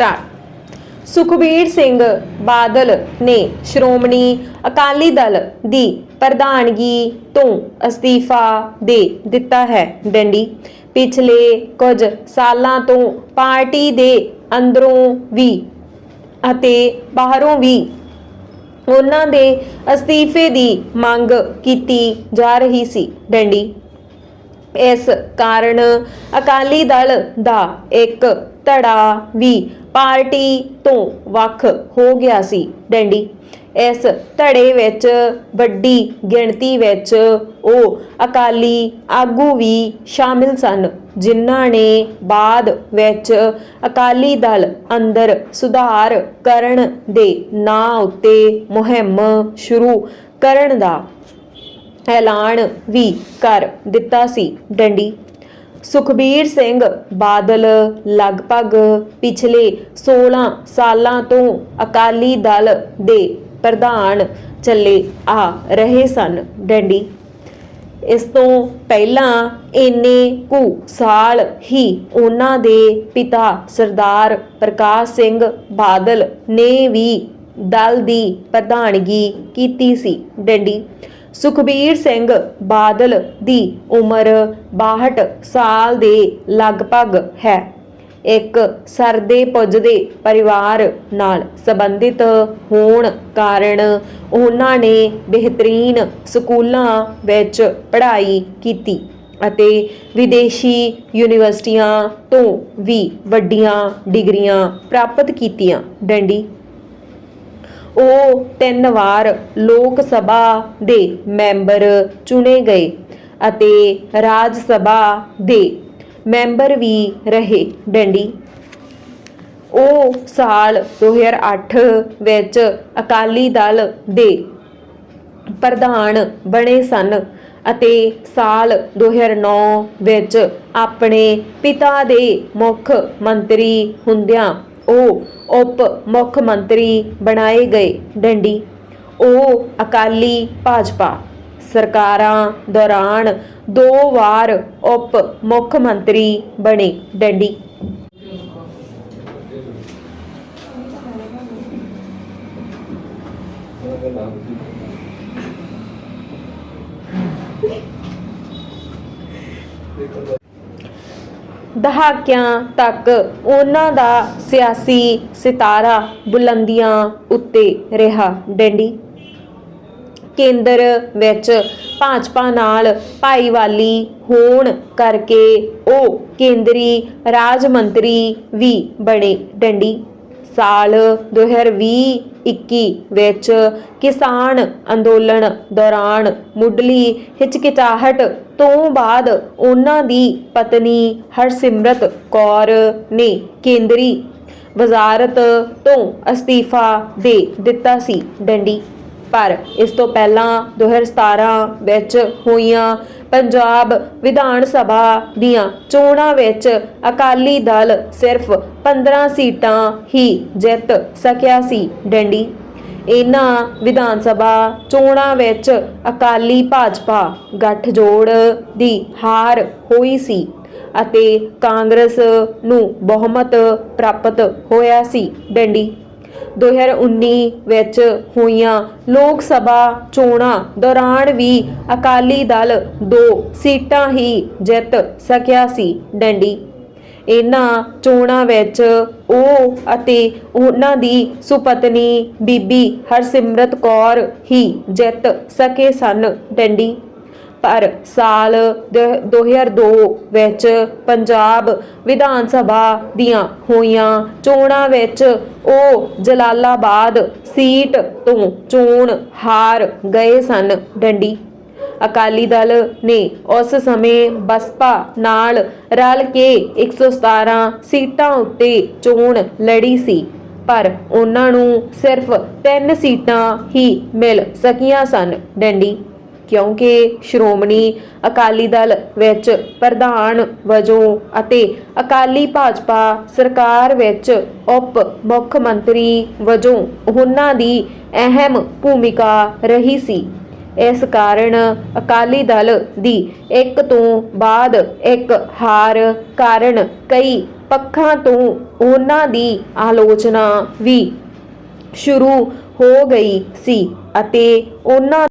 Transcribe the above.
Start Sukhbir Singh Badal ਨੇ ਸ਼੍ਰੋਮਣੀ ਅਕਾਲੀ ਦਲ ਦੀ ਪ੍ਰਧਾਨਗੀ ਤੋਂ ਅਸਤੀਫਾ ਦੇ ਦਿੱਤਾ ਹੈ। ਡੰਡੀ, ਪਿਛਲੇ ਕੁਝ ਸਾਲਾਂ ਤੋਂ ਪਾਰਟੀ ਦੇ ਅੰਦਰੋਂ ਵੀ ਅਤੇ ਬਾਹਰੋਂ ਵੀ ਉਹਨਾਂ ਦੇ ਅਸਤੀਫੇ ਦੀ ਮੰਗ ਕੀਤੀ ਜਾ ਰਹੀ ਸੀ। ਡੰਡੀ ਇਸ ਕਾਰਨ ਅਕਾਲੀ ਦਲ ਦਾ ਇੱਕ ਧੜਾ ਵੀ ਪਾਰਟੀ ਤੋਂ ਵੱਖ ਹੋ ਗਿਆ ਸੀ। ਡੈਂਡੀ, ਇਸ ਧੜੇ ਵਿੱਚ ਵੱਡੀ ਗਿਣਤੀ ਵਿੱਚ ਉਹ ਅਕਾਲੀ ਆਗੂ ਵੀ ਸ਼ਾਮਿਲ ਸਨ, ਜਿਨ੍ਹਾਂ ਨੇ ਬਾਅਦ ਵਿੱਚ ਅਕਾਲੀ ਦਲ ਅੰਦਰ ਸੁਧਾਰ ਕਰਨ ਦੇ ਨਾਂ ਉੱਤੇ ਮੁਹਿੰਮ ਸ਼ੁਰੂ ਕਰਨ ਦਾ ਐਲਾਨ ਵੀ ਕਰ ਦਿੱਤਾ ਸੀ ਡੰਡੀ। ਸੁਖਬੀਰ ਸਿੰਘ ਬਾਦਲ ਲਗਭਗ ਪਿਛਲੇ 16 ਸਾਲਾਂ ਤੋਂ ਅਕਾਲੀ ਦਲ ਦੇ ਪ੍ਰਧਾਨ ਚੱਲੇ ਆ ਰਹੇ ਸਨ ਡੰਡੀ। ਇਸ ਤੋਂ ਪਹਿਲਾਂ ਇੰਨੇ ਕੁ ਸਾਲ ਹੀ ਉਹਨਾਂ ਦੇ ਪਿਤਾ ਸਰਦਾਰ ਪ੍ਰਕਾਸ਼ ਸਿੰਘ ਬਾਦਲ ਨੇ ਵੀ ਦਲ ਦੀ ਪ੍ਰਧਾਨਗੀ ਕੀਤੀ ਸੀ ਡੰਡੀ। ਸੁਖਬੀਰ ਸਿੰਘ ਬਾਦਲ ਦੀ ਉਮਰ 62 ਸਾਲ ਦੇ ਲਗਭਗ ਹੈ। ਇੱਕ ਸਰਦੇ ਪੁੱਜਦੇ ਪਰਿਵਾਰ ਨਾਲ ਸੰਬੰਧਿਤ ਹੋਣ ਕਾਰਨ ਉਹਨਾਂ ਨੇ ਬਿਹਤਰੀਨ ਸਕੂਲਾਂ ਵਿੱਚ ਪੜ੍ਹਾਈ ਕੀਤੀ ਅਤੇ ਵਿਦੇਸ਼ੀ ਯੂਨੀਵਰਸਿਟੀਆਂ ਤੋਂ ਵੀ ਵੱਡੀਆਂ ਡਿਗਰੀਆਂ ਪ੍ਰਾਪਤ ਕੀਤੀਆਂ। ਡੰਡੀ ਉਹ ਤਿੰਨ ਵਾਰ ਲੋਕ ਸਭਾ ਦੇ ਮੈਂਬਰ ਚੁਣੇ ਗਏ ਅਤੇ ਰਾਜ ਸਭਾ ਦੇ ਮੈਂਬਰ ਵੀ ਰਹੇ। ਡੰਡੀ। ਉਹ ਸਾਲ 2008 ਵਿੱਚ ਅਕਾਲੀ ਦਲ ਦੇ ਪ੍ਰਧਾਨ ਬਣੇ ਸਨ ਅਤੇ ਸਾਲ 2009 ਵਿੱਚ ਆਪਣੇ ਪਿਤਾ ਦੇ ਮੁੱਖ ਮੰਤਰੀ ਹੁੰਦਿਆਂ ਉਹ ਉਪ ਮੁੱਖ ਮੰਤਰੀ ਬਣਾਏ ਗਏ। ਡੰਡੀ। ਉਹ ਅਕਾਲੀ ਭਾਜਪਾ। ਸਰਕਾਰਾਂ ਦੌਰਾਨ ਦੋ ਵਾਰ ਉਪ ਮੁੱਖ ਮੰਤਰੀ ਬਣੇ। ਡੰਡੀ। ਦਹਾਕਿਆਂ ਤੱਕ ਉਹਨਾਂ ਦਾ ਸਿਆਸੀ ਸਿਤਾਰਾ ਬੁਲੰਦੀਆਂ ਉੱਤੇ ਰਿਹਾ। ਡੰਡੀ ਕੇਂਦਰ ਵਿੱਚ ਭਾਜਪਾ ਨਾਲ ਭਾਈਵਾਲੀ ਹੋਣ ਕਰਕੇ ਉਹ ਕੇਂਦਰੀ ਰਾਜ ਮੰਤਰੀ ਵੀ ਬਣੇ। ਡੰਡੀ ਸਾਲ 2020-21 ਵਿੱਚ ਕਿਸਾਨ ਅੰਦੋਲਨ ਦੌਰਾਨ ਮੁੱਢਲੀ ਹਿਚਕਿਚਾਹਟ ਤੋਂ ਬਾਅਦ ਉਹਨਾਂ ਦੀ ਪਤਨੀ ਹਰਸਿਮਰਤ ਕੌਰ ਨੇ ਕੇਂਦਰੀ ਵਜ਼ਾਰਤ ਤੋਂ ਅਸਤੀਫਾ ਦੇ ਦਿੱਤਾ ਸੀ ਡੰਡੀ। ਪਰ ਇਸ ਤੋਂ ਪਹਿਲਾਂ 2017 ਵਿੱਚ ਹੋਈਆਂ ਪੰਜਾਬ ਵਿਧਾਨ ਸਭਾ ਦੀਆਂ ਚੋਣਾਂ ਵਿੱਚ ਅਕਾਲੀ ਦਲ ਸਿਰਫ 15 ਸੀਟਾਂ ਹੀ ਜਿੱਤ ਸਕਿਆ ਸੀ, ਡੰਡੀ। ਇਹਨਾਂ ਵਿਧਾਨ ਸਭਾ ਚੋਣਾਂ ਵਿੱਚ ਅਕਾਲੀ ਭਾਜਪਾ ਗੱਠਜੋੜ ਦੀ ਹਾਰ ਹੋਈ ਸੀ ਅਤੇ ਕਾਂਗਰਸ ਨੂੰ ਬਹੁਮਤ ਪ੍ਰਾਪਤ ਹੋਇਆ ਸੀ, ਡੰਡੀ। 2019 ਵਿੱਚ ਹੋਈਆਂ ਲੋਕ ਸਭਾ ਚੋਣਾਂ ਦੌਰਾਨ ਵੀ ਅਕਾਲੀ ਦਲ ਦੋ ਸੀਟਾਂ ਹੀ ਜਿੱਤ ਸਕਿਆ ਸੀ ਡੰਡੀ। ਇਹਨਾਂ ਚੋਣਾਂ ਵਿੱਚ ਉਹ ਅਤੇ ਉਹਨਾਂ ਦੀ ਸੁਪਤਨੀ ਬੀਬੀ ਹਰਸਿਮਰਤ ਕੌਰ ਹੀ ਜਿੱਤ ਸਕੇ ਸਨ ਡੰਡੀ। ਪਰ ਸਾਲ ਦ- 2002 ਵਿੱਚ ਪੰਜਾਬ ਵਿਧਾਨ ਸਭਾ ਦੀਆਂ ਹੋਈਆਂ ਚੋਣਾਂ ਵਿੱਚ ਉਹ ਜਲਾਲਾਬਾਦ ਸੀਟ ਤੋਂ ਚੋਣ ਹਾਰ ਗਏ ਸਨ। ਡੰਡੀ ਅਕਾਲੀ ਦਲ ਨੇ ਉਸ ਸਮੇਂ ਬਸਪਾ ਨਾਲ ਰਲ ਕੇ 117 ਸੀਟਾਂ ਉੱਤੇ ਚੋਣ ਲੜੀ ਸੀ। ਪਰ ਉਹਨਾਂ ਨੂੰ ਸਿਰਫ 3 ਸੀਟਾਂ ਹੀ ਮਿਲ ਸਕੀਆਂ ਸਨ। ਡੰਡੀ ਕਿਉਂਕਿ ਸ਼੍ਰੋਮਣੀ ਅਕਾਲੀ ਦਲ ਵਿੱਚ ਪ੍ਰਧਾਨ ਵਜੋਂ ਅਤੇ ਅਕਾਲੀ ਭਾਜਪਾ ਸਰਕਾਰ ਵਿੱਚ ਉਪ ਮੁੱਖ ਮੰਤਰੀ ਵਜੋਂ ਉਹਨਾਂ ਦੀ ਅਹਿਮ ਭੂਮਿਕਾ ਰਹੀ ਸੀ। ਇਸ ਕਾਰਨ ਅਕਾਲੀ ਦਲ ਦੀ ਇੱਕ ਤੋਂ ਬਾਅਦ ਇੱਕ ਹਾਰ ਕਾਰਨ ਕਈ ਪੱਖਾਂ ਤੋਂ ਉਹਨਾਂ ਦੀ ਆਲੋਚਨਾ ਵੀ ਸ਼ੁਰੂ ਹੋ ਗਈ ਸੀ ਅਤੇ ਉਹਨਾਂ